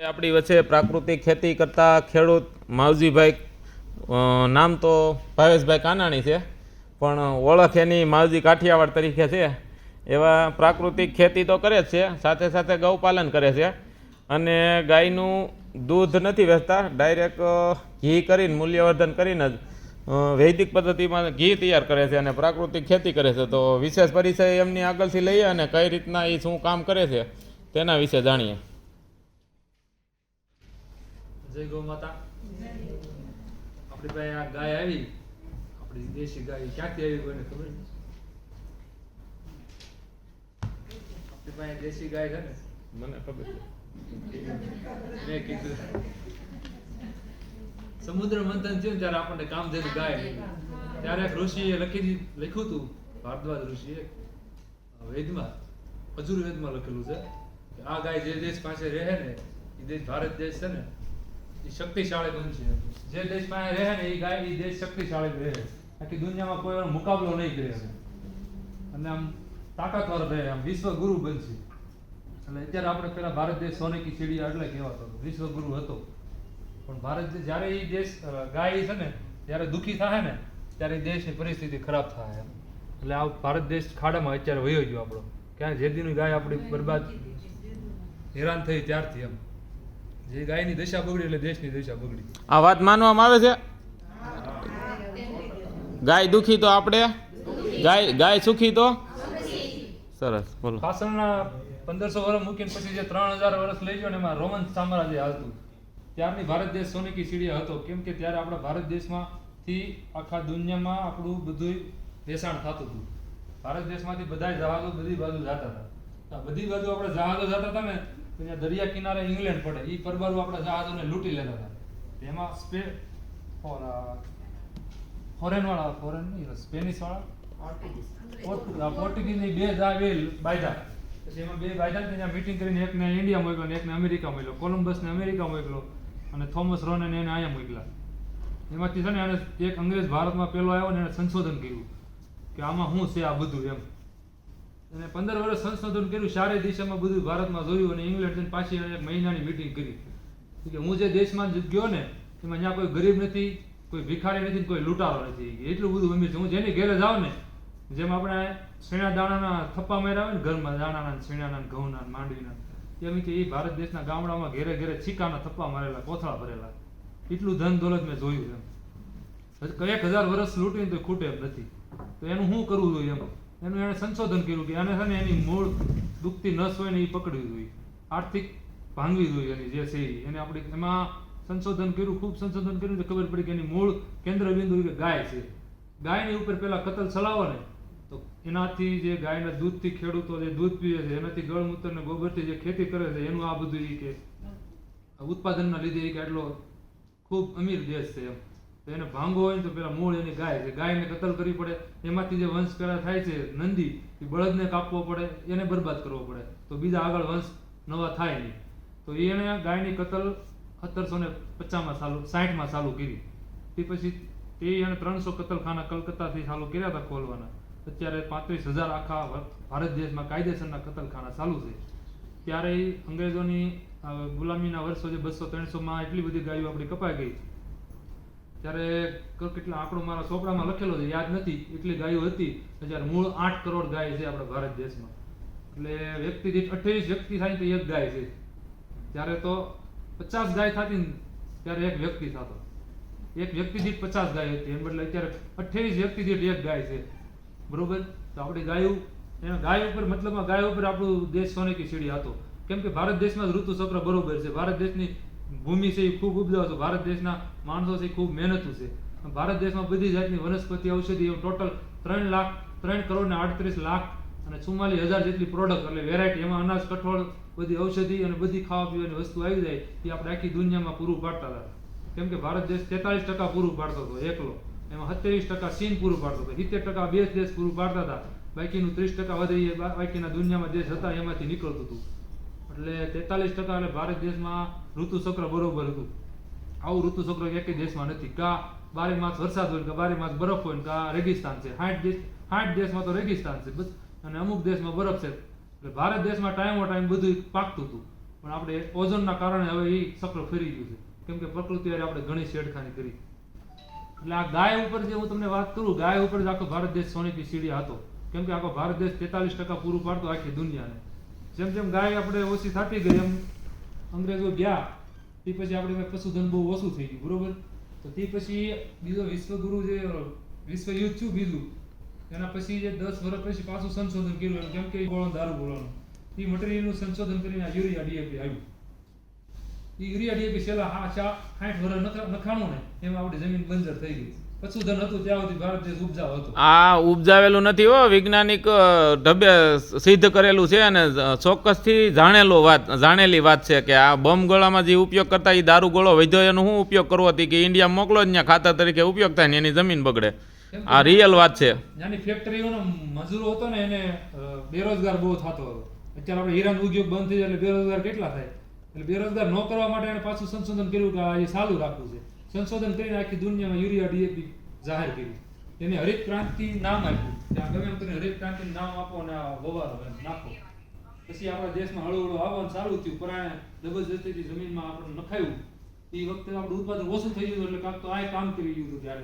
આપણી વચ્ચે પ્રાકૃતિક ખેતી કરતા ખેડૂત માવજીભાઈ નામ તો ભાવેશભાઈ કાનાણી છે, પણ ઓળખ એની માવજી કાઠિયાવાડ તરીકે છે. એવા પ્રાકૃતિક ખેતી તો કરે જ છે, સાથે સાથે ગૌપાલન કરે છે. અને ગાયનું દૂધ નથી વેચતા, ડાયરેક્ટ ઘી કરીને, મૂલ્યવર્ધન કરીને જ વૈદિક પદ્ધતિમાં ઘી તૈયાર કરે છે અને પ્રાકૃતિક ખેતી કરે છે. તો વિશેષ પરિચય એમની આગળથી લઈએ અને કઈ રીતના એ શું કામ કરે છે, તેના વિશે જાણીએ. જય ગૌ માતા. આપણી પાસે આ ગાય આવી. આપણી દેશી ગાય ક્યાંથી આવી કોઈને ખબર આપણી પાસે દેશી ગાય છે ને. મને ખબર મેં કીધું. સમુદ્ર મંથન થયું ત્યારે આપણને કામધેનુ ગાય. ત્યારે એક ઋષિએ લખી લખ્યું હતું ભારદ્વાજ ઋષિએ વેદમાં અજુર્વેદમાં લખેલું છે કે આ ગાય જે દેશ પાસે રહે ને એ દેશ ભારત દેશ છે ને એ શક્તિશાળી બનશે જે દેશ પાસે રહે ને એ ગાય એ દેશ શક્તિશાળી રહે. આખી દુનિયામાં કોઈ એનો મુકાબલો નહીં કરે અને આમ તાકાતવર રહે આમ વિશ્વ ગુરુ બનશે. એટલે અત્યારે આપણે પેલા ભારત દેશ સોને કી ચીડિયા એટલે કહેવાતો. હતો વિશ્વ ગુરુ હતો. પણ ભારત જ્યારે એ દેશ ગાય છે ને જ્યારે દુઃખી થાય ને ત્યારે એ દેશની પરિસ્થિતિ ખરાબ થાય એમ એટલે આ ભારત દેશ ખાડામાં અત્યારે વયો ગયો આપણો. ક્યાં જે દીની ગાય આપણી બરબાદ હેરાન થઈ ત્યારથી એમ. જે ગાયની દશા બગડી એટલે દેશની દશા બગડી આ વાત માનવામાં આવે છે? ગાય દુખી તો આપણે? ગાય ગાય સુખી તો? સરસ બોલો. પાછળના પંદરસો વર્ષ મૂકીને પછી જે ત્રણ હજાર વર્ષ લઈ ગયો ને એમાં રોમન સામ્રાજ્ય હાલતું. ત્યારની ભારત દેશ સોનેકી સીડીયા હતો. કેમ કે ત્યારે આપણા ભારત દેશમાંથી આખા દુનિયામાં આપણું બધું વેચાણ થતું હતું. ભારત દેશમાંથી બધા જહાજો બધી બાજુ જતા હતા. બધી બાજુ આપણે જહાજો જતા હતા ને ત્યાં દરિયા કિનારે ઇંગ્લેન્ડ પડે. એ પરબારું આપણા જહાજોને લૂંટી લેતા હતા. એમાં સ્પે ફોરેન વાળા ફોરેન નહીં સ્પેનિશ વાળા પોર્ટુગીઝની બે જાવેલ બાયદા પછી એમાં બે બાયદા ત્યાં મીટિંગ કરીને એકને ઇન્ડિયા મોકલ્યો એકને અમેરિકા મોકલ્યો. કોલમ્બસને અમેરિકા મોકલ્યો અને થોમસ રોનને એને અહીંયા મોકલ્યા. એમાંથી છે ને એને એક અંગ્રેજ ભારતમાં પેલો આવ્યો ને એને સંશોધન કર્યું કે આમાં શું છે આ બધું એમ. અને પંદર વર્ષ સંશોધન કર્યું ચારે દિશામાં બધું ભારતમાં જોયું અને ઇંગ્લેન્ડ જઈને પાછી એક મહિનાની મીટિંગ કરી. કે હું જે દેશમાં ગયો ને, એમાં ત્યાં કોઈ ગરીબ નથી, કોઈ ભિખારી નથી કોઈ લૂંટારો નથી. એટલું બધું અમીર છે. હું જેની ઘેરે જાઉં ને, જેમ આપણે શેણા દાણાના થપ્પા માર્યા હોય ને, ઘરમાં દાણાના શેણાના ઘઉંના માંડવીના એમ કે એ ભારત દેશના ગામડામાં ઘેરે ઘેરે છીકાના થપ્પા મારેલા, કોથળા ભરેલા. એટલું ધન દોલત મેં જોયું એમ. એક હજાર વર્ષ લૂંટીને તો ખૂટે એમ નથી. તો એનું શું કરવું જોઈએ એમ? એનું એણે સંશોધન કર્યું કે આને છે ને એની મૂળ દુખતી નસ હોય ને એ પકડવી જોઈએ. આર્થિક ભાંગવી જોઈએ એની જે છે. એને આપણે એમાં સંશોધન કર્યું, ખૂબ સંશોધન કર્યું તો ખબર પડી કે એની મૂળ કેન્દ્ર બિંદુ કે ગાય છે. ગાયની ઉપર પેલા કતલ ચલાવો ને, તો એનાથી જે ગાયના દૂધથી ખેડૂતો જે દૂધ પીવે છે, એનાથી ગળમૂત્ર ને ગોબરથી જે ખેતી કરે છે, એનું આ બધું એ કે ઉત્પાદનના લીધે એક આટલો ખૂબ અમીર દેશ છે એમ. તો એને ભાંગો હોય ને તો પેલા મૂળ એની ગાય છે ગાયને કતલ કરવી પડે, એમાંથી જે વંશ પેલા થાય છે, નંદી, એ બળદને કાપવો પડે, એને બરબાદ કરવો પડે. તો બીજા આગળ વંશ નવા થાય નહીં. તો એને ગાયની કતલ સત્તરસો ને પચાસમાં ચાલુ, સાઠમાં ચાલુ કરી. તે પછી તે એને ત્રણસો કતલખાના કલકત્તાથી ચાલુ કર્યા હતા ખોલવાના. અત્યારે પાંત્રીસ હજાર આખા ભારત દેશમાં કાયદેસરના કતલખાના ચાલુ છે. ત્યારે અંગ્રેજોની ગુલામીના વર્ષો જે બસો ત્રણસોમાં એટલી બધી ગાયો આપણી કપાઈ ગઈ. ત્યારે કેટલા આંકડો મારા ચોપડામાં લખેલો છે, યાદ નથી, એટલી ગાયો હતી જ્યારે મૂળ આઠ કરોડ ગાય છે આપણા ભારત દેશમાં. એટલે વ્યક્તિ દીઠ અઠ્યાવીસ વ્યક્તિ થાય તો એક ગાય છે. ત્યારે તો પચાસ ગાય થતી ત્યારે એક વ્યક્તિ થતો. એક વ્યક્તિ દીઠ પચાસ ગાય હતી, એમ બદલે અત્યારે અઠ્યાવીસ વ્યક્તિ દીઠ એક ગાય છે. બરોબર? તો આપણી ગાયું એના ગાય ઉપર, મતલબમાં ગાય ઉપર આપણું દેશ સોનેકી સીડી હતો. કેમ કે ભારત દેશમાં ઋતુ ચક્ર બરોબર છે. ભારત દેશની ભૂમિ છે એ ખૂબ ઉપજાવ છે. ભારત દેશના માણસો છે ખૂબ મહેનતુ છે. ભારત દેશમાં બધી જાતની વનસ્પતિ ઔષધિ એવું ટોટલ ત્રણ લાખ, ત્રણ કરોડ ને આડત્રીસ લાખ અને ચુમ્માલીસ હજાર જેટલી પ્રોડક્ટ એટલે વેરાયટી એમાં અનાજ, કઠોળ, બધી ઔષધિ અને બધી ખાવા પીવાની વસ્તુ આવી જાય, એ આપણે આખી દુનિયામાં પૂરું પાડતા હતા. કેમ કે ભારત દેશ તેતાલીસ ટકા પૂરું પાડતો હતો, એકલો. એમાં સત્યાવીસ ટકા ચીન પૂરું પાડતો હતો. સિત્તેર ટકા બે દેશ પૂરું પાડતા હતા. બાકીનું ત્રીસ ટકા વધે બાકીના દુનિયામાં દેશ હતા એમાંથી નીકળતું હતું. એટલે તેતાલીસ ટકા એટલે ભારત દેશમાં ઋતુ ચક્ર બરોબર હતું. આવું ઋતુ ચક્ર એકેય દેશમાં નથી. કા બારે માસ વરસાદ હોય કે બારે માસ બરફ હોય કા રેગિસ્તાન છે. સાઠ દેશ સાઠ દેશમાં તો રેગિસ્તાન છે બસ. અને અમુક દેશમાં બરફ છે. એટલે ભારત દેશમાં ટાઈમો ટાઈમ બધું પાકતું હતું. પણ આપણે ઓઝોનના કારણે હવે એ ચક્ર ફરી ગયું છે. કેમ કે પ્રકૃતિ આપણે ઘણી છેડખાની કરી. એટલે આ ગાય ઉપર જે હું તમને વાત કરું, ગાય ઉપર જ આખો ભારત દેશ સોનેકી સીડી હતો. કેમ કે આખો ભારત દેશ તેતાલીસ ટકા પૂરું પાડતો આખી દુનિયાને. જેમ જેમ ગાય આપણે ઓછી થતી ગઈ એમ અંગ્રેજો ગયા તે પછી આપણે પશુધન બહુ ઓછું થઈ ગયું, બરોબર? તો તે પછી બીજો વિશ્વગુરુ જે વિશ્વ યુદ્ધ થયું બીજું? એના પછી જે દસ વર્ષ પછી પાછું સંશોધન કર્યું કેમ કે ગોળો દારૂ ગોળાનું. એ મટીરિયલનું સંશોધન કરીને યુરિયા ડીએપી આવ્યું. એ યુરિયા ડીએપી છેલ્લા હા, ચા, સાઠ વર્ષ નખ- નખાણું ને, એમાં આપણી જમીન બંજર થઈ ગઈ. પશુધન હતું ત્યાં સુધી ભારત દેશ ઉપજાવ હતો. આ ઉપજાવેલું નથી હો વૈજ્ઞાનિક ઢબે સિદ્ધ કરેલું છે અને ચોક્કસથી જાણેલો વાત જાણેલી વાત છે કે આ બમ ગોળામાં જે ઉપયોગ કરતા એ દારૂ ગોળો વધ્યો એનો શું ઉપયોગ કરવો હતી કે ઇન્ડિયા મોકલો જ ત્યાં ખાતર તરીકે ઉપયોગ થાય ને એની જમીન બગડે. આ રિયલ વાત છે. નાની ફેક્ટરીઓનો મજૂરો હતો ને એને બેરોજગાર બહુ થતો હતો. અત્યારે આપણે હીરાનો ઉદ્યોગ બંધ થઈ જાય એટલે બેરોજગાર કેટલા થાય? એટલે બેરોજગાર ન કરવા માટે એને પાછું સંશોધન કર્યું કે આ એ સારું રાખવું છે. સંશોધન કરીને આખી દુનિયામાં યુરિયા ડીએપી જાહેર કર્યું એને હરિત ક્રાંતિ નામ આપ્યું. ત્યાં ગમે એમ કરીને હરિત ક્રાંતિ નામ આપો અને આ વવારો નાખો. પછી આપણા દેશમાં હળવું આવવાનું ચાલુ થયું. પરાણે જબરજસ્તીથી જમીનમાં આપણે નખાયું. એ વખતે આપણું ઉત્પાદન ઓછું થઈ ગયું એટલે કાંક તો આ કામ કરી ગયું હતું ત્યારે.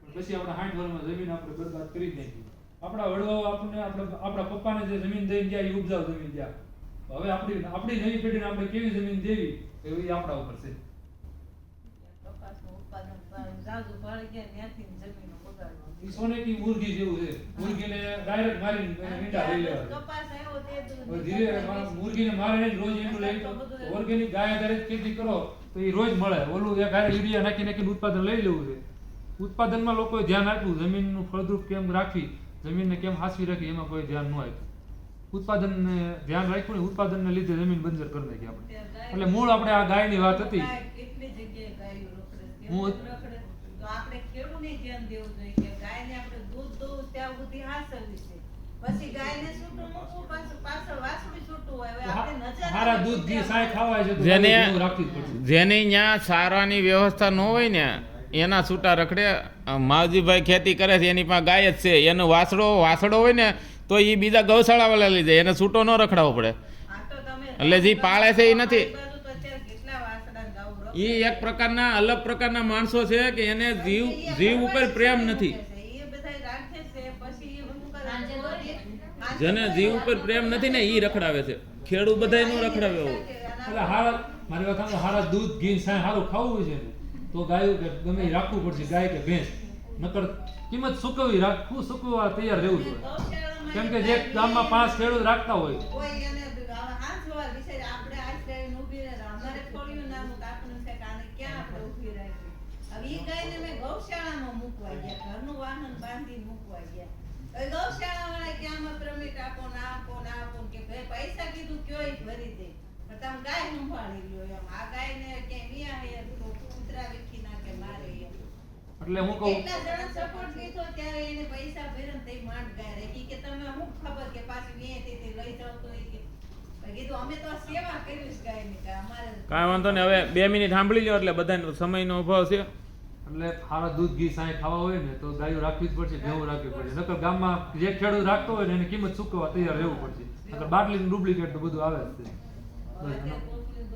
પણ પછી આપણે સાઠ વર્ષમાં જમીન આપણે બરબાદ કરી નાખી. આપણા વડવાઓ આપણને, આપણે, આપણા પપ્પાને જે જમીન દઈને ગયા, એ ઉપજાવ જમીન ગયા. હવે આપણી આપણી નવી પેઢીને આપણે કેવી જમીન દેવી? એવી આપણા ઉપર છે. ઉત્પાદન પણ ઝાઝું ભળી જાય ત્યાંથી જમીનો બગાડવાની. ઈ સોને કી મુરગી જેવું છે. મુરગીને ડાયરેક્ટ મારીને મીંડા લઈ લેવા કપાસ આવ્યો તે દૂધ હવે ધીરે મુરગીને મારીને રોજ ઈંડું લઈ ઓર્ગેનિક ગાય આધારિત ખેતી કરો તો એ રોજ મળે. ઓલું એક હારે યુરિયા નાખી નાખીને ઉત્પાદન લઈ લેવું છે. ઉત્પાદનમાં લોકોએ ધ્યાન આપ્યું જમીનનું ફળદ્રુપ કેમ રાખવી જમીનને કેમ હાંસવી રાખી એમાં કોઈ ધ્યાન ન આપ્યું. ઉત્પાદનને ધ્યાન રાખ્યું ને ઉત્પાદનને લીધે જમીન બંજર કરી નાખી આપણે. એટલે મૂળ આપણે આ ગાયની વાત હતી ગાય કેટલી જગ્યાએ ગાયો રખડે છે. હું- તો આપણે ખેડૂતને ધ્યાન દેવું જોઈએ ગાયને આપણે દૂધ દોવું ત્યાં સુધી હાંસવવી છે પછી ગાયને છૂટું મૂકવું? પાછું પાછળ વાસળી છૂટું હોય. હવે આપણે નજર હારા દૂધ ઘી સાય ખાવાય છે તો જેને જેની ત્યાં સારવાની વ્યવસ્થા ન હોય ને એના છૂટા રખડે માવજીભાઈ ખેતી કરે છે એની પાસે ગાય જ છે એનો વાસડો વાસડો હોય ને તો એ બીજા ગૌશાળાવાળા લઈ જાય એને છૂટો ન રખડાવવો પડે. આ તો તમે એટલે જે પાળે છે એ નથી. આ બાજુ તો અત્યારે કેટલા વાસડા ને ગાઉ રખડે. એ એક પ્રકારના અલગ પ્રકારના માણસો છે કે એને જીવ જીવ ઉપર પ્રેમ નથી. જેને જીવ ઉપર પ્રેમ નથી ને એ રખડાવે છે. ખેડૂત બધાયનું રખડાવે એવું એટલે હારા મારી વાત હારા દૂધ, ઘી સાય હારું ખાવું છે તો ગાયું કે ગમે રાખવું પડશે, ગાય કે ભેંસ. નકર કિંમત સુકવી રાખવું, સુકવવા તૈયાર રહેવું જોઈએ કેમ કે જે ગામમાં પાંચ ખેડૂત રાખતા હોય કોઈ એને હાથ જોવા વિચારે આપણે આ ગાયને ઊભી રહે અમારે ફોડ્યું નાનું કાપનું છે કે આને ક્યાં આપણે ઊભી રાખી હવે ઈ ગાયને મેં ગૌશાળામાં મૂકવા ગયા. ઘરનું વાહન બાંધીને મૂકવા ગયા. હવે ગૌશાળાવાળા કે આમાં પ્રમિટ આપો ના આપો ના આપો કે ભાઈ પૈસા કીધું કયોય ભરી દે. પણ તમે ગાય સંભાળી લ્યો એમ. આ ગાયને ક્યાંય વિયા તો કૂતરા વીખી નાખે મારે એમ. એટલે હું કહું એટલા જણા સપોર્ટ ત્યારે એને પૈસા ભર્યા ને માંડ ગાય કે તમે અમુક ખબર કે પાછી વેચી તે લઈ જાવ તો ઈ કે તો કાંઈ વાંધો નહીં. હવે બે મિનિટ સાંભળી લો એટલે બધાને સમયનો અભાવ છે. એટલે હારા દૂધ ઘી સાય ખાવા હોય ને તો ગાયો રાખવી જ પડશે ભેવું રાખવી પડશે. નકર ગામમાં જે ખેડૂત રાખતો હોય ને એની કિંમત ચૂકવવા તૈયાર રહેવું પડશે? નકર બાટલી ડુપ્લિકેટ તો બધું આવે જ છે.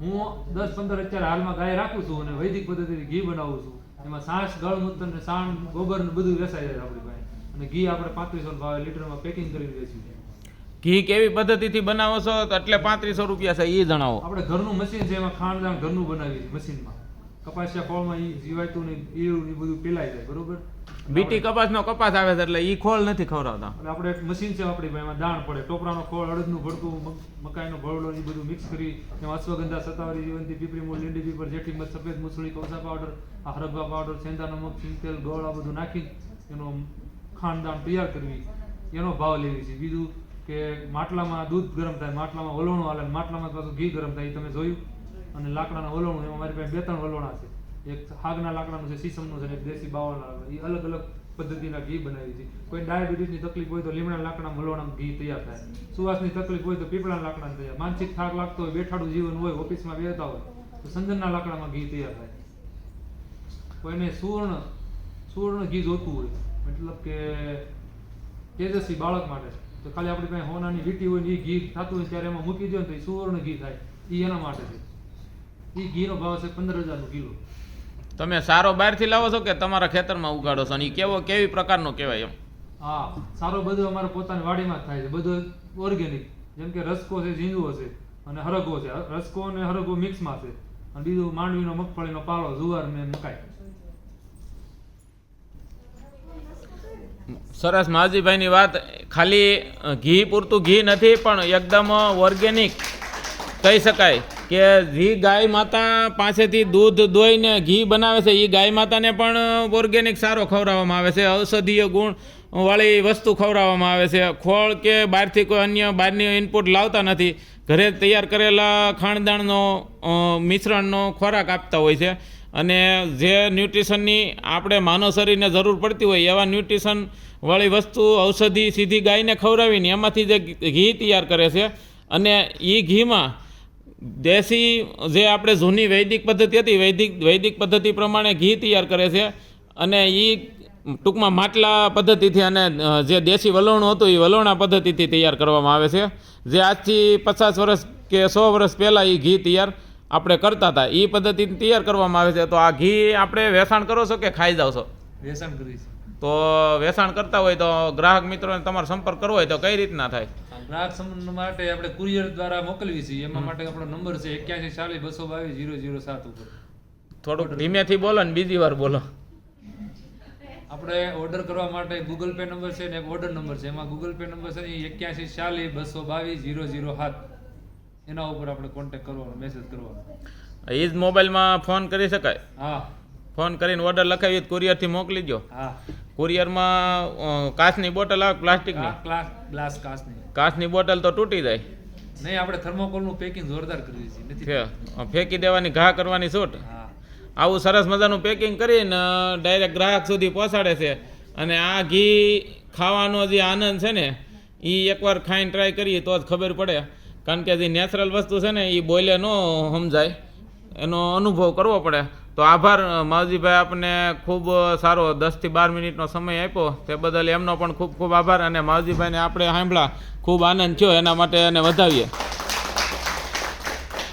હું દસ પંદર અત્યારે હાલમાં ગાય રાખું છું અને વૈદિક પદ્ધતિથી ઘી બનાવું છું. એમાં સાસ ગળમૂત્ર ને સાણ ગોબર ને બધું વેસાઈ જાય આપણી પાસે. અને ઘી આપણે પાંત્રીસો ભાવે લીટરમાં પેકિંગ કરીને વેચ્યું છે ઘી કેવી પદ્ધતિથી બનાવો છો? એટલે પાંત્રીસો રૂપિયા છે એ જણાવો. આપણે ઘરનું મશીન છે એમાં ખાંડદાણ ઘરનું બનાવીએ છીએ મશીનમાં કપાસિયા ફળમાં એ જીવાયતું ને ઈરું ને ઈ બધું પેલાઈ જાય બરોબર? બીટી કપાસનો કપાસ આવે છે એટલે એ ખોળ નથી ખવડાવતા. એટલે આપણે એક મશીન છે આપણી પાસે એમાં દાણ પડે. ટોપરાનો ખોળ અડદનું ભડકું મગ- મકાઈનો ભરડો એ બધું મિક્સ કરી એમાં અશ્વગંધા સતાવરી જીવંતી પીપળી મૂળ લીંડી પીપર જેઠી મધ સફેદ મૂસળી કૌસા પાવડર આ હરગવા પાવડર સેંધા નમક સિંગતેલ ગોળ આ બધું નાખી એનો ખાંડદાણ તૈયાર કરવી. એનો ભાવ લેવી છે. બીજું કે માટલામાં દૂધ ગરમ થાય માટલામાં વલોણું હાલે માટલામાં પાછું ઘી ગરમ થાય એ તમે જોયું? અને લાકડાના વલોણું, એમાં મારી પાસે બે ત્રણ વલોણા છે. એક હાગના લાકડાનું છે, સીસમનું છે એક દેશી બાવળના એ અલગ અલગ પદ્ધતિના ઘી બનાવી છે કોઈ ડાયાબિટીસની તકલીફ હોય તો લીમડા લાકડા વલોણાનું ઘી તૈયાર થાય. સુવાસની તકલીફ હોય તો પીપળા લાકડા તૈયાર માનસિક થાક લાગતો હોય, બેઠાડું જીવન હોય, ઓફિસમાં બેહતા હોય, તો સંદનના લાકડામાં ઘી તૈયાર થાય. કોઈને સુવર્ણ સુવર્ણ ઘી જોતું હોય, મતલબ કે તેજસ્વી બાળક માટે. તો ખાલી આપણી પાસે હોનાની વીટી હોય ને એ ઘી થતું હોય ત્યારે એમાં મૂકી દો ને તો એ સુવર્ણ ઘી થાય. એ એના માટે છે. એ ઘીનો ભાવ છે પંદર હજારનું કિલો. તમે સારો બહારથી લાવો છો કે તમારા ખેતરમાં ઉગાડો છો? અને ઈ કેવો કેવી પ્રકારનો કહેવાય એમ? હા સારો બધું અમારે પોતાની વાડીમાં જ થાય છે. બધું ઓર્ગેનિક જેમ કે રસકો છે ઝીંગો છે અને હરગવો છે. રસકો અને હરગો મિક્સમાં છે. અને બીજું માંડવીનો મગફળીનો પાલો જુવાર ને મકાઈ સરસ માજીભાઈની વાત. ખાલી ઘી પૂરતું ઘી નથી પણ એકદમ ઓર્ગેનિક કહી શકાય. કે જે ગાય માતા પાસેથી દૂધ દોઈને ઘી બનાવે છે એ ગાય માતાને પણ ઓર્ગેનિક સારો ખવડાવવામાં આવે છે, ઔષધીય ગુણ વાળી વસ્તુ ખવડાવવામાં આવે છે. ખોળ કે બહારથી કોઈ અન્ય બહારની ઇનપુટ લાવતા નથી. ઘરે તૈયાર કરેલા ખાણદાણનો મિશ્રણનો ખોરાક આપતા હોય છે. અને જે ન્યુટ્રિશનની આપણે માનવ શરીરને જરૂર પડતી હોય, એવા ન્યુટ્રિશન વાળી વસ્તુ ઔષધિ સીધી ગાયને ખવડાવીને એમાંથી જે ઘી તૈયાર કરે છે. અને એ ઘીમાં દેશી જે આપણે જૂની વૈદિક પદ્ધતિ હતી વૈદિક વૈદિક પદ્ધતિ પ્રમાણે ઘી તૈયાર કરે છે અને એ ટૂંકમાં માટલા પદ્ધતિથી અને જે દેશી વલણું હતું એ વલણા પદ્ધતિથી તૈયાર કરવામાં આવે છે. જે આજથી પચાસ વર્ષ કે સો વર્ષ પહેલાં એ ઘી તૈયાર આપણે કરતા હતા. એ પદ્ધતિ તૈયાર કરવામાં આવે છે. તો આ ઘી આપણે વેચાણ કરો છો કે ખાઈ જાવ છો? વેચાણ કરી તો વેચાણ કરતા હોય તો ગ્રાહક મિત્રોને તમારો સંપર્ક કરવો હોય તો કઈ રીતના થાય? ગ્રાહક સંબંધ માટે આપણે કુરિયર દ્વારા મોકલવી છે. એમાં માટે આપણો નંબર છે એક્યાસી ચાલીસ બસો બાવીસ જીરો જીરો સાત ઉપર. થોડુંક ધીમેથી બોલો ને બીજી વાર બોલો. આપણે ઓર્ડર કરવા માટે ગૂગલ પે નંબર છે ને ઓર્ડર નંબર છે. એમાં ગૂગલ પે નંબર છે એ એક્યાસી ચાલીસ બસો બાવીસ જીરો જીરો સાત. એના ઉપર આપણે કોન્ટેક કરવાનો મેસેજ કરવાનો. એ જ મોબાઈલમાં ફોન કરી શકાય. હા. ફોન કરીને ઓર્ડર લખાવી કુરિયરથી મોકલી દો હા. કુરિયરમાં કાચની બોટલ આવે પ્લાસ્ટિકની? ગ્લાસ ગ્લાસ કાચની. કાચની બોટલ તો તૂટી જાય. નહીં આપણે થર્મોકોલનું પેકિંગ જોરદાર કર્યું છે. નથી ફેંકી દેવાની ઘા કરવાની છૂટ. હા. આવું સરસ મજાનું પેકિંગ કરીને ડાયરેક્ટ ગ્રાહક સુધી પહોંચાડે છે. અને આ ઘી ખાવાનો જે આનંદ છે ને એ એકવાર ખાઈને ટ્રાય કરીએ તો જ ખબર પડે. કારણ કે જે નેચરલ વસ્તુ છે ને એ બોલે ન સમજાય. એનો અનુભવ કરવો પડે. તો આભાર માવજીભાઈ, આપને ખૂબ સારો દસથી બાર મિનિટનો સમય આપ્યો. તે બદલ એમનો પણ ખૂબ ખૂબ આભાર અને માવજીભાઈને આપણે સાંભળા ખૂબ આનંદ થયો એના માટે એને વધાવીએ.